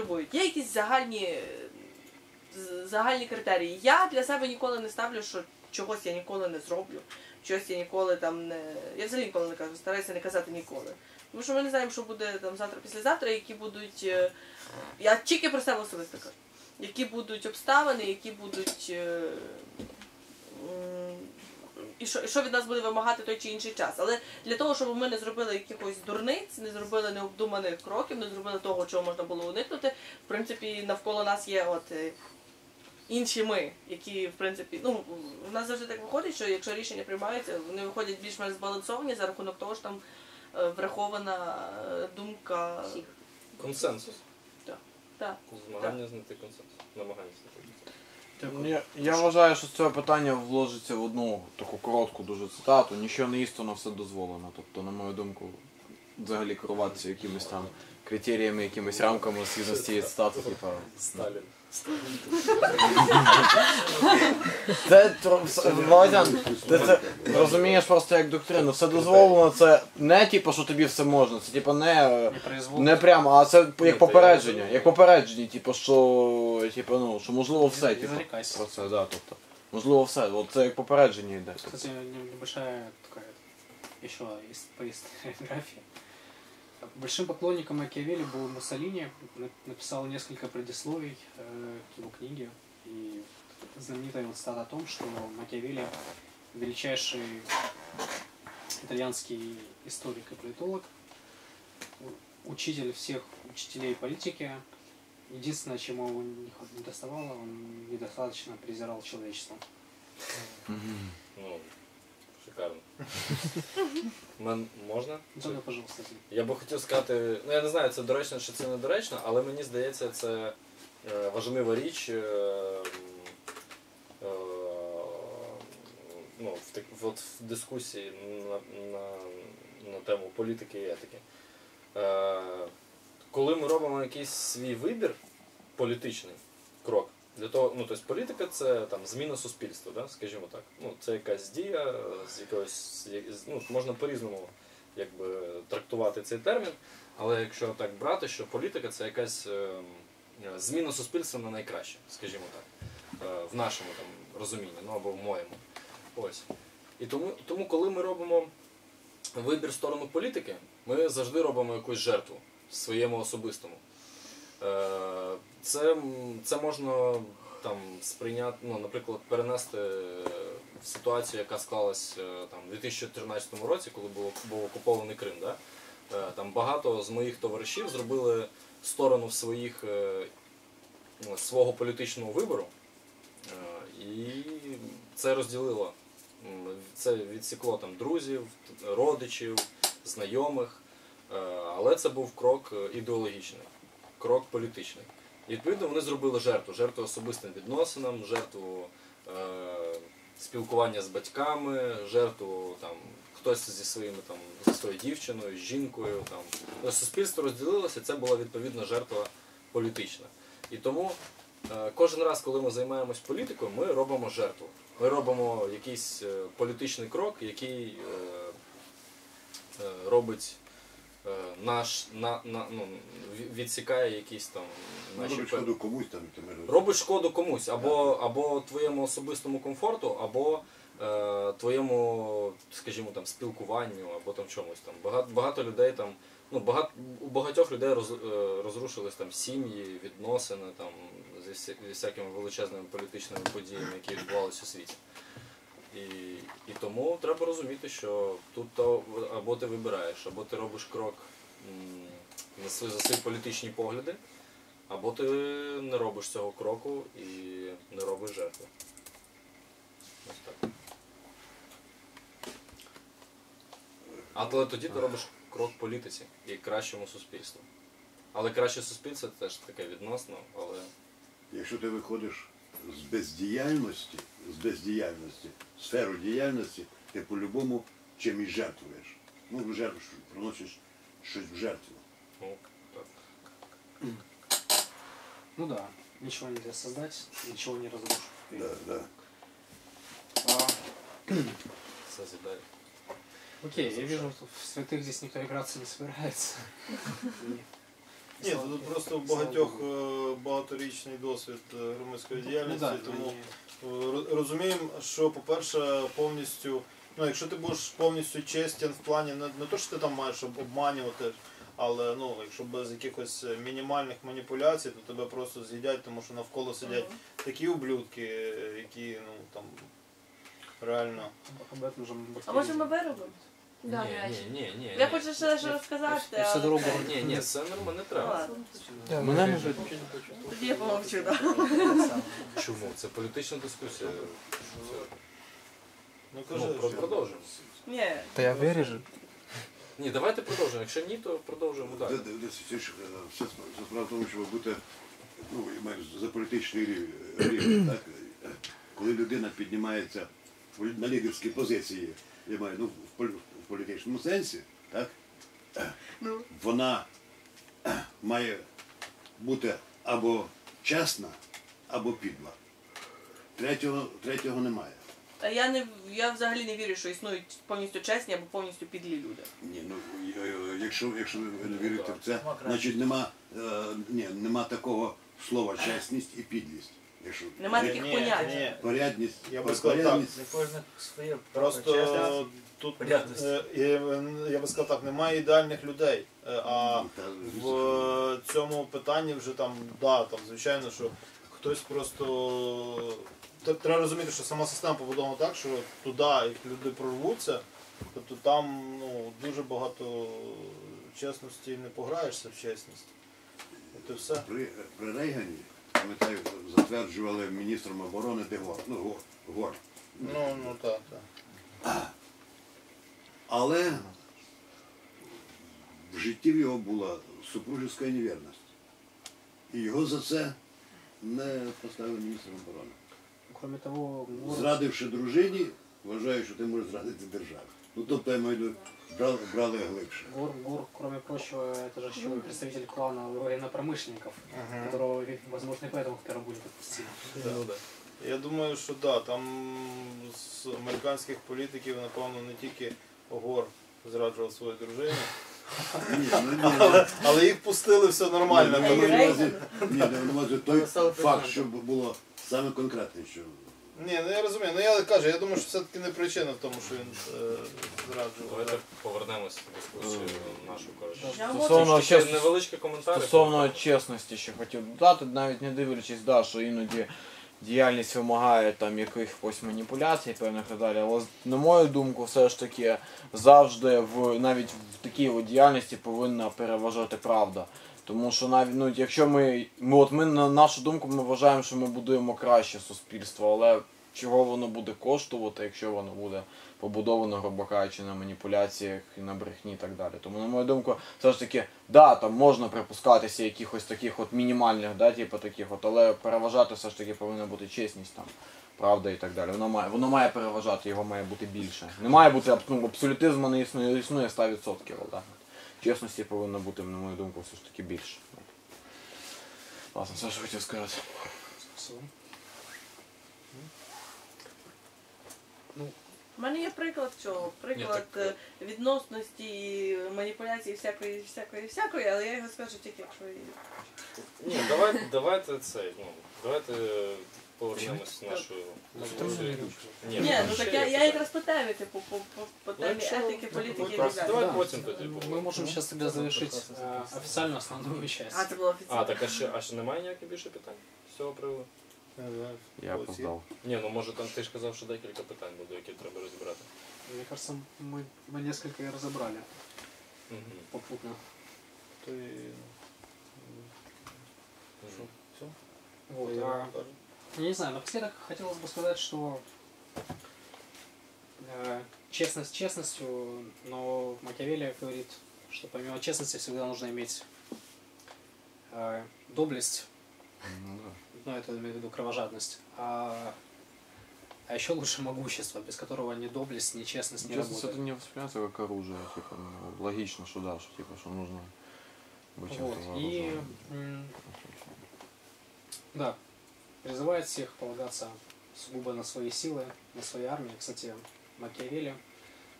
потребують. Є якісь загальні, е, загальні критерії. Я для себе ніколи не ставлю, що чогось я ніколи не зроблю, чогось я ніколи там не. Я взагалі ніколи не кажу, стараюся не казати ніколи. Тому що ми не знаємо, що буде там завтра, післязавтра, які будуть. е, Я тільки про себе особисто кажу. Які будуть обставини, які будуть. І що, і що від нас буде вимагати той чи інший час. Але для того, щоб ми не зробили якихось дурниць, не зробили необдуманих кроків, не зробили того, чого можна було уникнути, в принципі, навколо нас є от е, інші ми, які, в принципі, ну, в нас завжди так виходить, що якщо рішення приймаються, вони виходять більш-менш збалансовані за рахунок того, що там е, врахована е, думка. Всіх. Консенсус. Так. Змагання знайти консенсус. Намагання знайти консенсус. Я, я вважаю, що з цього питання вложиться в одну таку коротку дуже цитату. Нічого не істинно, все дозволено. Тобто, на мою думку, взагалі керуватися якимись там критеріями, якимись рамками згідно з цієї цитати, типу. Сталін. Це Володян, ти це розумієш просто як доктрину. Все дозволено, це не типу, що тобі все можна, це типу не. Не прямо, а це як попередження. Як попередження, типу, що, типу, ну, що можливо все, типу, про це, да, тобто. Можливо все. От це як попередження йде. Кстати, небольшая такая еще по историографии. Большим поклонником Макиавелли был Муссолини, на- написал несколько предисловий э, к его книге. И знаменитая вот стата о том, что Макиавелли величайший итальянский историк и политолог, учитель всех учителей политики. Единственное, чему его не доставало, он недостаточно презирал человечество. Ну, шикарно. Мен можна? Да, пожалуйста. Я би хотів сказати, ну я не знаю, це доречно чи це недоречно, але мені здається, це е, важлива річ. е, м, е, ну, в, так, от в дискусії на, на, на тему політики і етики. Е, коли ми робимо якийсь свій вибір, політичний крок, для того, ну, тобто політика це там зміна суспільства, да, скажімо так. Ну, це якась дія, е, з якогось, ну, можна по-різному якби, трактувати цей термін. Але якщо так брати, що політика це якась е, зміна суспільства на найкраще, скажімо так, е, в нашому там розумінні, ну або в моєму. Ось. І тому, тому, коли ми робимо вибір в сторону політики, ми завжди робимо якусь жертву своєму особистому. Е, Це, це можна там сприйняти, ну, наприклад, перенести в ситуацію, яка склалась е, там у 2014 році, коли був, був окупований Крим. Да? Е, Там багато з моїх товаришів зробили сторону своїх е, ну, свого політичного вибору. Е, І це розділило. Це відсікло там друзів, родичів, знайомих. Е, Але це був крок е, ідеологічний, крок політичний. Відповідно вони зробили жертву, жертву особистим відносинам, жертву е, спілкування з батьками, жертву там хтось зі своїми там зі своєю дівчиною, з жінкою. Там Ну, суспільство розділилося, це була відповідна жертва політична. І тому е, кожен раз, коли ми займаємось політикою, ми робимо жертву. Ми робимо якийсь е, політичний крок, який е, е, робить е, наш на, на ну, відсікає якісь там наші Робить пе- шкоду комусь там, тому робиш шкоду комусь, або, або твоєму особистому комфорту, або е, твоєму, скажімо, там, спілкуванню, або там чомусь там. Багато, багато людей там, ну, багато, у багатьох людей роз, е, розрушились там сім'ї, відносини там, зі, всі- зі всякими величезними політичними подіями, які відбувалися у світі. І, і тому треба розуміти, що тут то або ти вибираєш, або ти робиш крок м, на свої, за свої політичні погляди, або ти не робиш цього кроку і не робиш жертви. Ось так. А то- тоді ти робиш крок політиці і кращому суспільству. Але краще суспільство це теж таке відносно, але Якщо ти виходиш з бездіяльності, з бездіяльності, в сферу діяльності, ти по-любому чимось жертвуєш. Ну, жертвуєш, приносиш щось в жертву. ну, так. Ну да, ничего нельзя создать, ничего не разрушить. Да, да. А, Созидає. окей, я вижу, что в святых здесь никто играться не собирается. И Ні, тут просто в багатьох е, багаторічний досвід е, громадської Ну, діяльності, тому е, роз- розуміємо, що, по-перше, повністю, ну, якщо ти будеш повністю честен в плані не, не то, що ти там маєш об- обманювати, але ну, якщо без якихось е, мінімальних маніпуляцій, то тебе просто з'їдять, тому що навколо сидять такі ублюдки, е, які ну там реально. А може ми виробимо? Ні, Да, ні, ні, ні. Я хочу ще що розказати. Все але дорогу Ні, ні, це нормально, не треба. ладно. Мене не. Тоді я помовчу, так. Чому? Це політична дискусія. Ну кажи, Ну, про- продовжуємо. Ні. Та я виріжу. Ні, давайте продовжуємо. Якщо ні, то продовжуємо далі. де- де- Це ж е, все сп- це справа в тому, що ви будете ну, я маю за політичний рів- рівень, так? Е, Коли людина піднімається в на лідерські позиції, я маю ну, в, полі- в політичному сенсі, так? Ну. Вона е, має бути або чесна, або підла. Третього, третього немає. А я не я взагалі не вірю, що існують повністю чесні або повністю підлі люди. Ні, ну е, якщо, якщо ви не вірите в це, значить нема, е, ні, нема такого слова чесність і підлість. Якщо Нема таких ні, понять. ні. порядність, Я би сказав так. порядність Для своє Просто тут Порядність. е, е, я би сказав так, немає ідеальних людей. Е, А та, в цьому питанні вже там, да, там, звичайно, що хтось просто. Треба розуміти, що сама система побудована так, що туди, як люди прорвуться, тобто там ну, дуже багато чесності не пограєшся в чесність. От і все. при, при Рейгані, пам'ятаю, затверджували міністром оборони Дегор. Ну, Гор. Гор. Ну, ну так, так. Але в житті його була супружеська невірність. І його за це не поставили міністром оборони. Кроме того, Гор, Зрадивши дружині, вважаю, що ти можеш зрадити державу. Ну тобто я маю на увазі, брали, брали глибше. Гор, Гор, кроме прочего, это же еще и представитель клана военно-промышленников, Ага. которого, возможно, и поэтому в Петербурге подпустили. Ну, да. Я думаю, що да, там з американських політиків, напевно, не тільки Гор зраджував свою дружину, Ні, ну, ні, ні. але їх пустили все нормально. Ні, Ей, я маю на Рейган. увазі- Ні, я маю на увазі той Стало факт, питання. що було саме конкретне, що Ні, ну я розумію. Ну я кажу, я думаю, що все-таки не причина в тому, що він е, зраджував. Давайте повернемося в дискусію нашу коротше. Стосовно. Ще чес- невеличкі коментарі. Стосовно чесності, ще хотів додати, навіть не дивлячись, да, що іноді діяльність вимагає там якихось маніпуляцій, певних і далі. Але на мою думку, все ж таки завжди в навіть в такій от діяльності повинна переважати правда. Тому що навіть ну, якщо ми, ми от ми на нашу думку, ми вважаємо, що ми будуємо краще суспільство, але чого воно буде коштувати, якщо воно буде побудовано, грубо кажучи, на маніпуляціях і на брехні і так далі. Тому, на мою думку, все ж таки, да, там можна припускатися якихось таких от мінімальних, да, типу таких от, але переважати все ж таки повинна бути чесність там. Правда і так далі. Воно має, воно має переважати, його має бути більше. Не має бути ну, абсолютизму не існує, існує 100%. Да? Чесності повинно бути, на мою думку, все ж таки більше. Власне, все що хотів сказати. Спасибо. У мене є приклад цього, приклад Ні, так, е, відносності, маніпуляції всякої, всякої, всякої, але я його скажу тільки, якщо. Ні, давайте, давайте це, ну, давайте повернемось в нашу дискусію. Ні, там ну ще так є я, я питання. якраз по темі, типу, по, по, по Ну, темі якщо етики, політики і так Просто далі. давай Да. потім тоді Мы поговоримо. можем сейчас тогда завершить э, официальную основную часть. А, це було офіційно. А, так а ще, а ще немає ніяких більше питань з цього приводу? Не знаю, Я оці. опоздав. Ні, ну може там ти ж казав, що декілька питань буде, які треба розібрати. Мне кажется, мы, мы несколько и разобрали Угу. попутно. То і, Що? все? Вот, Я а, вам кажу. я не знаю, напоследок хотелось бы сказать, что э, честность честностью, но Макиавелли говорит, что помимо честности всегда нужно иметь э, доблесть, Ну, да. ну это имею в виду кровожадность, а, а еще лучше могущество, без которого ни доблесть, ни честность не Честность это не воспринимается как оружие, типа, ну, логично, что да, что типа, что нужно быть Вот. И да, призывает всех полагаться сугубо на свои силы, на свои армии. Кстати, Макиавелли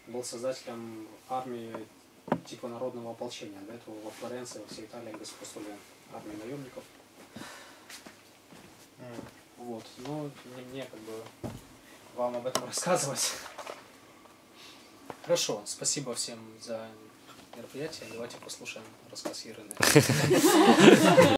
был создателем армии типа народного ополчения. До этого во Флоренции, во всей Италии господствовали армии наемников. М. Вот. Ну, не мне как бы вам об этом рассказывать. Хорошо, спасибо всем за мероприятие. Давайте послушаем рассказ Ирины.